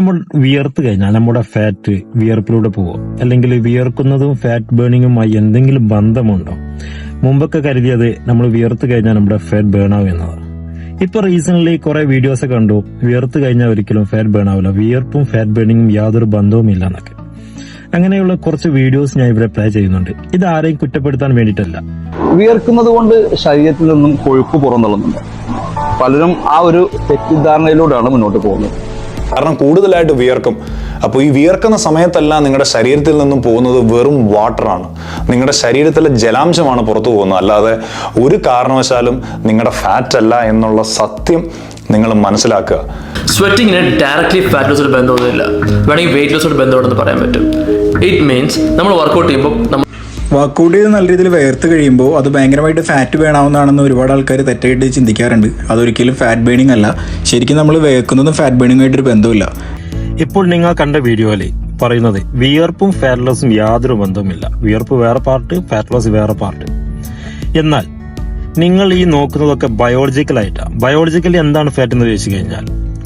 നമ്മൾ വിയർത്ത് കഴിഞ്ഞാൽ നമ്മുടെ ഫാറ്റ് വിയർപ്പിലൂടെ പോകും അല്ലെങ്കിൽ വിയർക്കുന്നതും ഫാറ്റ് ബേണിങ്ങുമായി എന്തെങ്കിലും ബന്ധമുണ്ടോ? മുമ്പൊക്കെ കരുതിയത് നമ്മൾ വിയർത്ത് കഴിഞ്ഞാൽ നമ്മുടെ ഫാറ്റ് ബേൺ ആവും എന്നതാണ് ഇപ്പൊ റീസെന്റ് കുറെ വീഡിയോസ് കണ്ടു. വിയർത്ത് കഴിഞ്ഞാൽ ഒരിക്കലും ഫാറ്റ് ബേൺ ആവില്ല. വിയർപ്പും ഫാറ്റ് ബേണിങ്ങും യാതൊരു ബന്ധവും ഇല്ല എന്നൊക്കെ. അങ്ങനെയുള്ള കുറച്ച് വീഡിയോസ് ഞാൻ ഇവിടെ പ്ലേ ചെയ്യുന്നുണ്ട്. ഇത് ആരെയും കുറ്റപ്പെടുത്താൻ വേണ്ടിയിട്ടല്ല. വിയർക്കുന്നത് കൊണ്ട് ശരീരത്തിൽ നിന്നും കൊഴുപ്പ് പുറന്തള്ളുന്നുണ്ട്. പലരും ആ ഒരു തെറ്റിദ്ധാരണയിലൂടെയാണ് മുന്നോട്ട് പോകുന്നത്. കാരണം കൂടുതലായിട്ട് വിയർക്കും. അപ്പോൾ ഈ വിയർക്കുന്ന സമയത്തെല്ലാം നിങ്ങളുടെ ശരീരത്തിൽ നിന്നും പോകുന്നത് വെറും വാട്ടറാണ്. നിങ്ങളുടെ ശരീരത്തിലെ ജലാംശമാണ് പുറത്തു പോകുന്നത്. അല്ലാതെ ഒരു കാരണവശാലും നിങ്ങളുടെ ഫാറ്റ് അല്ല എന്നുള്ള സത്യം നിങ്ങൾ മനസ്സിലാക്കുക. സ്വെറ്റിങ്ങിന് ഡയറക്ട്ലി ഫാറ്റ് ലോസോട് ബന്ധമൊന്നുമില്ല. വേണമെങ്കിൽ വെയിറ്റ് ലോസോട് ബന്ധമുണ്ടെന്ന് പറയാൻ പറ്റും. ഇറ്റ് മീൻസ് നമ്മൾ വർക്ക്ഔട്ട് ചെയ്യുമ്പോൾ നമ്മൾ വർക്കൗട്ട് ചെയ്ത് നല്ല രീതിയിൽ വേർത്ത് കഴിയുമ്പോൾ അത് ഭയങ്കരമായിട്ട് ഫാറ്റ് വേണമെന്നാണെന്ന് ഒരുപാട് ആൾക്കാർ തെറ്റായിട്ട് ചിന്തിക്കാറുണ്ട്. അതൊരിക്കലും ഫാറ്റ് ബേണിംഗ് അല്ല. ശരിക്കും നമ്മൾ വേർക്കുന്നതും ഫാറ്റ് ബേണിംഗ് ആയിട്ട് ഒരു ബന്ധമില്ല ഇപ്പോൾ നിങ്ങൾ കണ്ട വീഡിയോയിൽ പറയുന്നത് വിയർപ്പും ഫാറ്റ് ലോസും യാതൊരു ബന്ധവുമില്ല. വിയർപ്പ് വേറെ പാർട്ട് ഫാറ്റ് ലോസ് വേറെ പാർട്ട് എന്നാൽ നിങ്ങൾ ഈ നോക്കുന്നതൊക്കെ ബയോളജിക്കൽ ആയിട്ടാണ് ബയോളജിക്കലി എന്താണ് ഫാറ്റ് എന്ന് ചോദിച്ചു കഴിഞ്ഞാൽ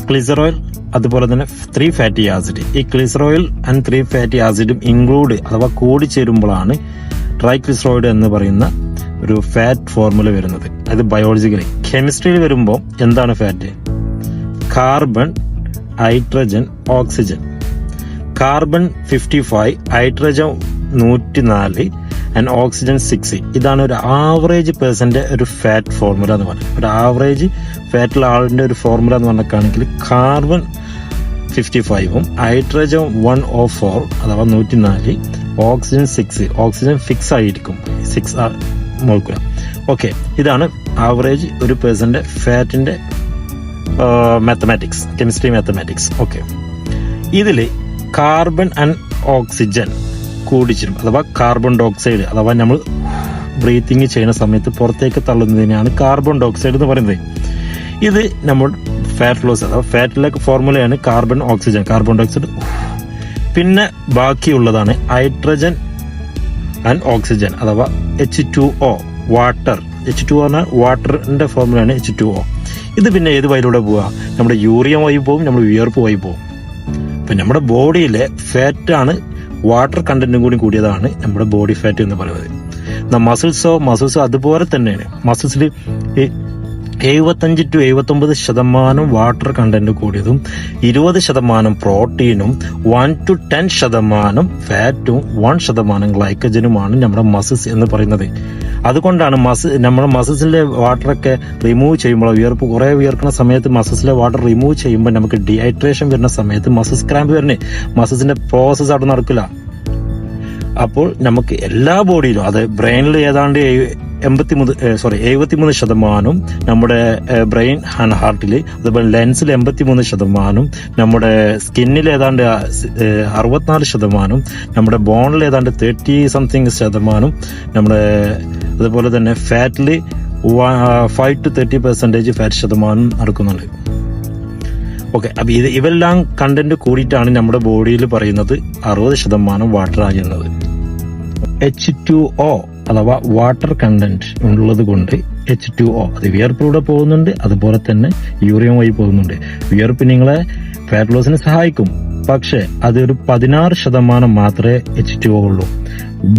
ക്ലിസറോയിൽ അതുപോലെ തന്നെ ത്രീ ഫാറ്റി ആസിഡ് ഈ ക്ലിസറോയിൽ ആൻഡ് ത്രീ ഫാറ്റി ആസിഡും ഇൻക്ലൂഡ് അഥവാ കൂടി ചേരുമ്പോഴാണ് ട്രൈക്ലിസറോയിഡ് എന്ന് പറയുന്ന ഒരു ഫാറ്റ് ഫോർമുല വരുന്നത്. അത് ബയോളജിക്കലി. കെമിസ്ട്രിയിൽ വരുമ്പോൾ എന്താണ് fat? Carbon hydrogen oxygen. Carbon fifty five hydrogen നൂറ്റി നാല് ആൻഡ് ഓക്സിജൻ സിക്സ് ഇതാണ് ഒരു ആവറേജ് പേഴ്സന്റെ ഒരു ഫാറ്റ് ഫോർമുല എന്ന് പറയുന്നത് ഒരു ആവറേജ് ഫാറ്റുള്ള ആളിന്റെ ഒരു ഫോർമുല എന്ന് പറഞ്ഞിട്ടാണെങ്കിൽ കാർബൺ ഫിഫ്റ്റി ഫൈവും ഹൈഡ്രജൻ വൺ ഓ ഫോർ അഥവാ നൂറ്റി നാല് ഓക്സിജൻ സിക്സ് ഓക്സിജൻ ഫിക്സ് ആയിരിക്കും. സിക്സ് മോൾക്കുല ഓക്കെ ഇതാണ് ആവറേജ് ഒരു പേഴ്സന്റെ ഫാറ്റിന്റെ മാത്തമാറ്റിക്സ് കെമിസ്ട്രി മാത്തമാറ്റിക്സ് ഓക്കെ ഇതിൽ കാർബൺ ആൻഡ് ഓക്സിജൻ കൂടിച്ചിരും അഥവാ കാർബൺ ഡയോക്സൈഡ് അഥവാ നമ്മൾ ബ്രീത്തിങ് ചെയ്യുന്ന സമയത്ത് പുറത്തേക്ക് തള്ളുന്നതിനാണ് കാർബൺ ഡയോക്സൈഡ് എന്ന് പറയുന്നത്. ഇത് നമ്മൾ ഫാറ്റ് ലോസ് അഥവാ ഫാറ്റിലേക്ക് ഫോർമുലയാണ് കാർബൺ ഓക്സിജൻ കാർബൺ ഡയോക്സൈഡ് പിന്നെ ബാക്കിയുള്ളതാണ് ഹൈഡ്രജൻ ആൻഡ് ഓക്സിജൻ അഥവാ H two O water. H two പറഞ്ഞാൽ വാട്ടറിന്റെ ഫോമിലാണ് എച്ച് ടു ഒ ഇത് പിന്നെ ഏത് വഴിയിലൂടെ പോവുക? നമ്മുടെ യൂറിയ വഴി പോകും നമ്മൾ വിയർപ്പ് വഴി പോകും അപ്പം നമ്മുടെ ബോഡിയിലെ ഫാറ്റാണ് വാട്ടർ കണ്ടന്റും കൂടി കൂടിയതാണ് നമ്മുടെ ബോഡി ഫാറ്റ് എന്ന് പറയുന്നത്. മസിൽസോ മസിൽസോ അതുപോലെ തന്നെയാണ്. മസിൽസിൽ എഴുപത്തഞ്ച് ടു എഴുപത്തൊമ്പത് ശതമാനം വാട്ടർ കണ്ടന്റ് കൂടിയതും ഇരുപത് ശതമാനം പ്രോട്ടീനും വൺ ടു ടെൻ ശതമാനം ഫാറ്റും വൺ ശതമാനം ഗ്ലൈക്കജനുമാണ് നമ്മുടെ മസിൽസ് എന്ന് പറയുന്നത്. അതുകൊണ്ടാണ് മസ് നമ്മുടെ മസിൽസിലെ വാട്ടറൊക്കെ റിമൂവ് ചെയ്യുമ്പോൾ വിയർപ്പ് കുറെ വിയർക്കുന്ന സമയത്ത് മസിൽസിലെ വാട്ടർ റിമൂവ് ചെയ്യുമ്പോൾ നമുക്ക് ഡീഹൈഡ്രേഷൻ വരുന്ന സമയത്ത് മസിൽസ് ക്രാമ്പ് വരണേ. മസിൽസിന്റെ പ്രോസസ്സ് അവിടെ നടക്കില്ല. അപ്പോൾ നമുക്ക് എല്ലാ ബോഡിയിലും അത് ബ്രെയിനിൽ ഏതാണ്ട് എൺപത്തി മൂന്ന് സോറി എഴുപത്തിമൂന്ന് ശതമാനം നമ്മുടെ ബ്രെയിൻ ആൻഡ് ഹാർട്ടിൽ അതുപോലെ ലെൻസിൽ എൺപത്തിമൂന്ന് ശതമാനം നമ്മുടെ സ്കിന്നിൽ ഏതാണ്ട് അറുപത്തിനാല് ശതമാനം നമ്മുടെ ബോണിൽ ഏതാണ്ട് തേർട്ടി സംതിങ് ശതമാനം നമ്മുടെ അതുപോലെ തന്നെ ഫാറ്റിൽ five to thirty percentage fat ശതമാനം നടക്കുന്നുണ്ട് ഓക്കെ അപ്പം ഇത് ഇവെല്ലാം കണ്ടന്റ് കൂടിയിട്ടാണ് നമ്മുടെ ബോഡിയിൽ പറയുന്നത് അറുപത് ശതമാനം വാട്ടർ ആകുന്നത്. എച്ച് ടു ഒ അഥവാ വാട്ടർ കണ്ടന്റ് ഉള്ളത് കൊണ്ട് എച്ച് ടു ഒ അത് വിയർപ്പിലൂടെ പോകുന്നുണ്ട് അതുപോലെ തന്നെ യൂറിയം വഴി പോകുന്നുണ്ട്. വിയർപ്പ് നിങ്ങളെ ഫാറ്റ് ലോസിനെ സഹായിക്കും. പക്ഷെ അതൊരു പതിനാറ് ശതമാനം മാത്രമേ എച്ച് ടു ഒ ഉള്ളൂ.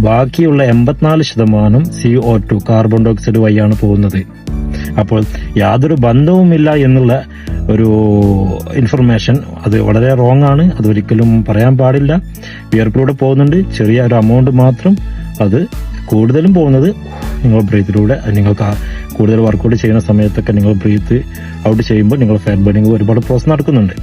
ബാക്കിയുള്ള എൺപത്തിനാല് ശതമാനം C O two carbon dioxide വഴിയാണ് പോകുന്നത്. അപ്പോൾ യാതൊരു ബന്ധവുമില്ല എന്നുള്ള ഒരു ഇൻഫർമേഷൻ അത് വളരെ റോങ് ആണ്. അത് ഒരിക്കലും പറയാൻ പാടില്ല. വിയർപ്പിലൂടെ പോകുന്നുണ്ട്. ചെറിയ ഒരു എമൗണ്ട് മാത്രം അത് കൂടുതലും പോകുന്നത് നിങ്ങൾ ബ്രീത്തിലൂടെ നിങ്ങൾക്ക് കൂടുതൽ വർക്കൗട്ട് ചെയ്യുന്ന സമയത്തൊക്കെ നിങ്ങൾ ബ്രീത്ത് ഔട്ട് ചെയ്യുമ്പോൾ നിങ്ങൾ ഫാറ്റ് ബേണിംഗ് ഒരുപാട് പ്രോസസ് നടക്കുന്നുണ്ട്.